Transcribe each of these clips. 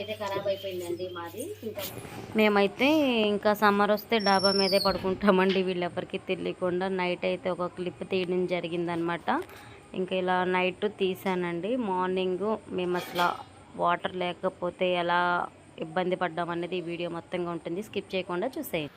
అయితే ఖరాబ్ అయిపోయిందండి మాది. ఇంకా మేమైతే ఇంకా సమ్మర్ వస్తే డాబా మీదే పడుకుంటామండి వీళ్ళెవరికి తెలియకుండా. నైట్ అయితే ఒక క్లిప్ తీయడం జరిగిందనమాట. ఇంకా ఇలా నైట్ తీసానండి మార్నింగ్ మేము అసలు వాటర్ లేకపోతే ఎలా ఇబ్బంది పడ్డామనేది ఈ వీడియో మొత్తంగా ఉంటుంది. స్కిప్ చేయకుండా చూసేయండి.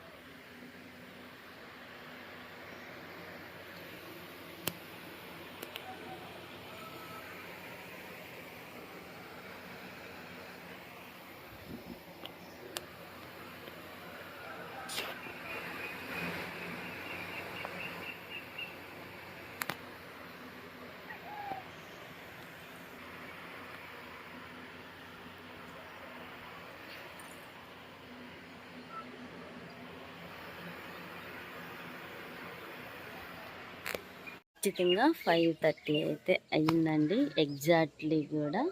ఖచ్చితంగా ఫైవ్ థర్టీ అయితే అయ్యిందండి. ఎగ్జాక్ట్లీ కూడా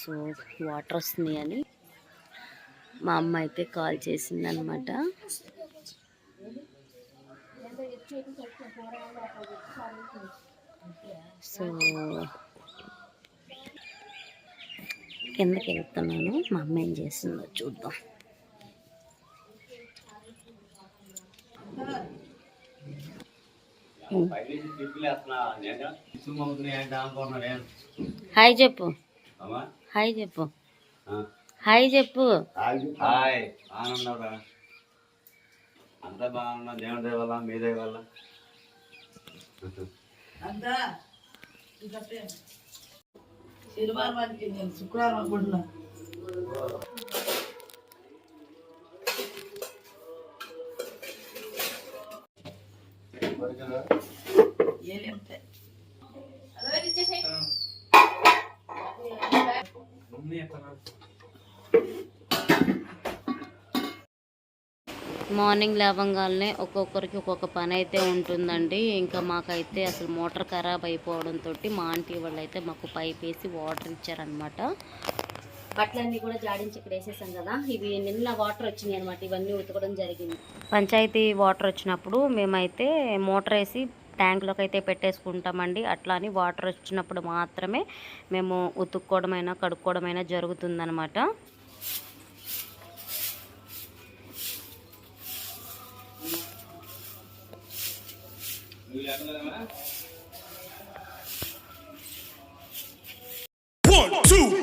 సో వాటర్ వస్తుంది అని మా అమ్మ అయితే కాల్ చేసిందనమాట. సో కిందకి వెళ్తున్నాను మా అమ్మ ఏం చేసిందో చూద్దాం. హాయ్ చెప్పు. హాయ్ చెప్పు. హాయ్ చెప్పు. హాయ్. ఆనందరా అంతా బాగున్నా. దేవుడి దయ వల్ల. మీ నేను శుక్రవారం అనుకుంటున్నా. మార్నింగ్ లేవగానే ఒక్కొక్కరికి ఒక్కొక్క పని అయితే ఉంటుందండి. ఇంకా మాకైతే అసలు మోటార్ ఖరాబ్ అయిపోవడంతో మా ఆంటీ వాళ్ళు అయితే మాకు పైప్ వేసి వాటర్ ఇచ్చారనమాట బట్టలన్నీ కూడా జాడించి ఇక్కడ వేసేసాం కదా. ఇవి నిన్న వాటర్ వచ్చినాయి అనమాట ఇవన్నీ ఉతకడం జరిగింది. పంచాయతీ వాటర్ వచ్చినప్పుడు మేమైతే మోటార్ వేసి ట్యాంక్లోకి అయితే పెట్టేసుకుంటామండి. అట్లా అని వాటర్ వచ్చినప్పుడు మాత్రమే మేము ఉతుక్కోవడమైనా కడుక్కోవడమైనా జరుగుతుందనమాట One, two,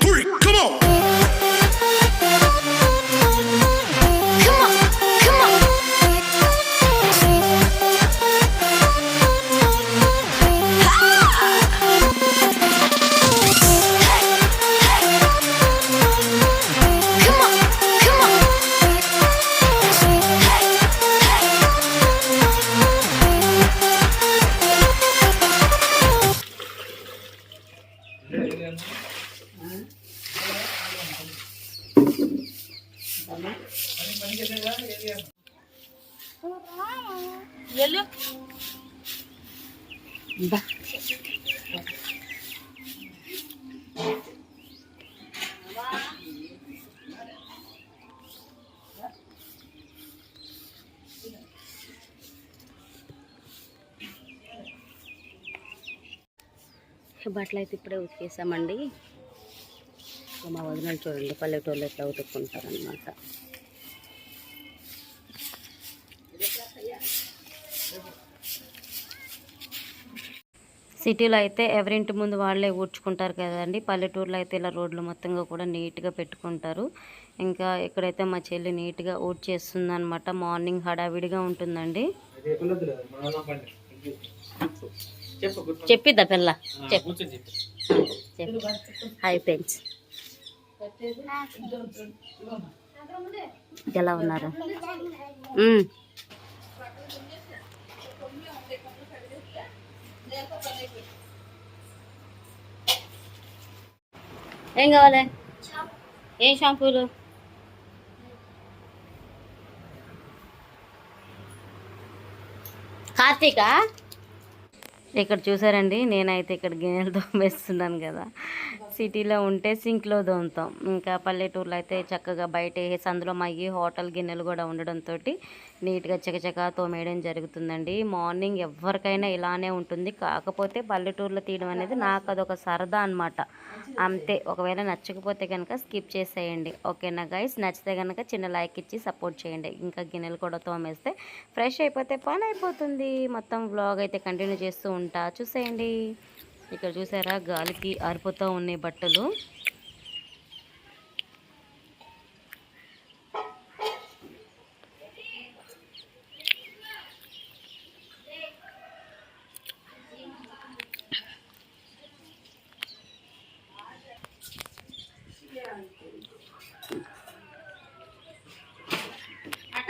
బట్టలు అయితే ఇప్పుడే ఉతికేసామండి. మా వదిన చూడండి పల్లెటూళ్ళు ఎట్లా ఉతుక్కుంటారనమాట సిటీలో అయితే ఎవరింటి ముందు వాళ్ళే ఊడ్చుకుంటారు కదండి. పల్లెటూరులో అయితే ఇలా రోడ్లు మొత్తంగా కూడా నీట్గా పెట్టుకుంటారు. ఇంకా ఇక్కడైతే మా చెల్లి నీట్గా ఊడ్చేస్తుంది అనమాట మార్నింగ్ హడావిడిగా ఉంటుందండి. చెప్పిద్దా పిల్ల? చెప్పు. చెప్పు. Hi friends. ఎలా ఉన్నారు? ఏం కావాలి? ఏం షాంపూలు? కార్తీక? ఇక్కడ చూసారండి నేనైతే ఇక్కడ గిన్నెలు తోమేస్తున్నాను కదా. సిటీలో ఉంటే సింక్లో దోముతాం. ఇంకా పల్లెటూరులో అయితే చక్కగా బయట వేసి అందులో మగ్గి హోటల్ గిన్నెలు కూడా ఉండడంతో నీట్గా చకచక తోమేయడం జరుగుతుందండి. మార్నింగ్ ఎవరికైనా ఇలానే ఉంటుంది. కాకపోతే పల్లెటూరులో తీయడం అనేది నాకు అదొక సరదా అనమాట అంతే. ఒకవేళ నచ్చకపోతే కనుక స్కిప్ చేసేయండి. ఓకేనా గైస్? నచ్చితే కనుక చిన్న లైక్ ఇచ్చి సపోర్ట్ చేయండి. ఇంకా గిన్నెలు కూడా తోమేస్తే ఫ్రెష్ అయిపోతే పని అయిపోతుంది మొత్తం వ్లాగ్ అయితే కంటిన్యూ చేస్తూ ఉంటా. చూసేయండి. ఇక్కడ చూసారా? గాలికి ఆరిపోతూ ఉన్నాయి బట్టలు. అట్ట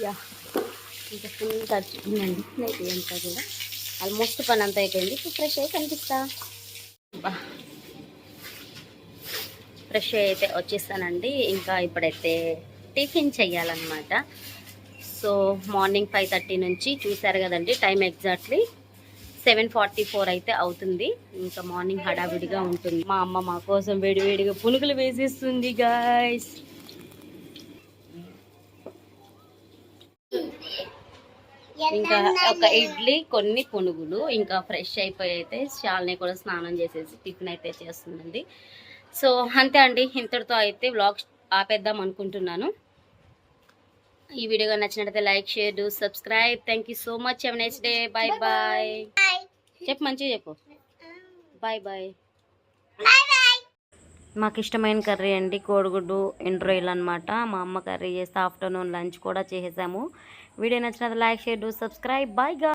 యా. ఇంకా ఫుల్ తడుచుకుందండి నైట్ అంతా కూడా. ఆల్మోస్ట్ పని అంతా అయిపోయింది. ఇప్పుడు ఫ్రెష్ అయ్యి కనిపిస్తా బా. ఫ్రెష్ అయ్యి అయితే వచ్చేస్తానండి. ఇంకా ఇప్పుడైతే టిఫిన్ చెయ్యాలన్నమాట. సో మార్నింగ్ ఫైవ్ థర్టీ నుంచి చూశారు కదండి time exactly seven forty four అయితే అవుతుంది. ఇంకా మార్నింగ్ హడావిడిగా ఉంటుంది. మా అమ్మ మా కోసం వేడివేడిగా పునుగులు వేసేస్తుంది గాయస్ ఇంకా ఒక ఇడ్లీ కొన్ని పునుగులు ఇంకా ఫ్రెష్ అయిపోయి అయితే షాల్ని కూడా స్నానం చేసేసి టిఫిన్ అయితే చేస్తుందండి. సో అంతే అండి. ఇంతటితో అయితే వ్లాగ్ ఆపేద్దాం అనుకుంటున్నాను. ఈ వీడియో నచ్చినట్లయితే like share do subscribe. Thank you so much have next day bye bye చెప్పు మంచిగా చెప్పు. బాయ్ బాయ్ మాకు ఇష్టమైన కర్రీ అండి కోడిగుడ్డు ఎండు రొయ్యలు అనమాట మా అమ్మ కర్రీ చేస్తే ఆఫ్టర్నూన్ లంచ్ కూడా చేసేసాము. వీడియో నచ్చినది లైక్ షేర్ డూ సబ్స్క్రైబ్. బాయ్గా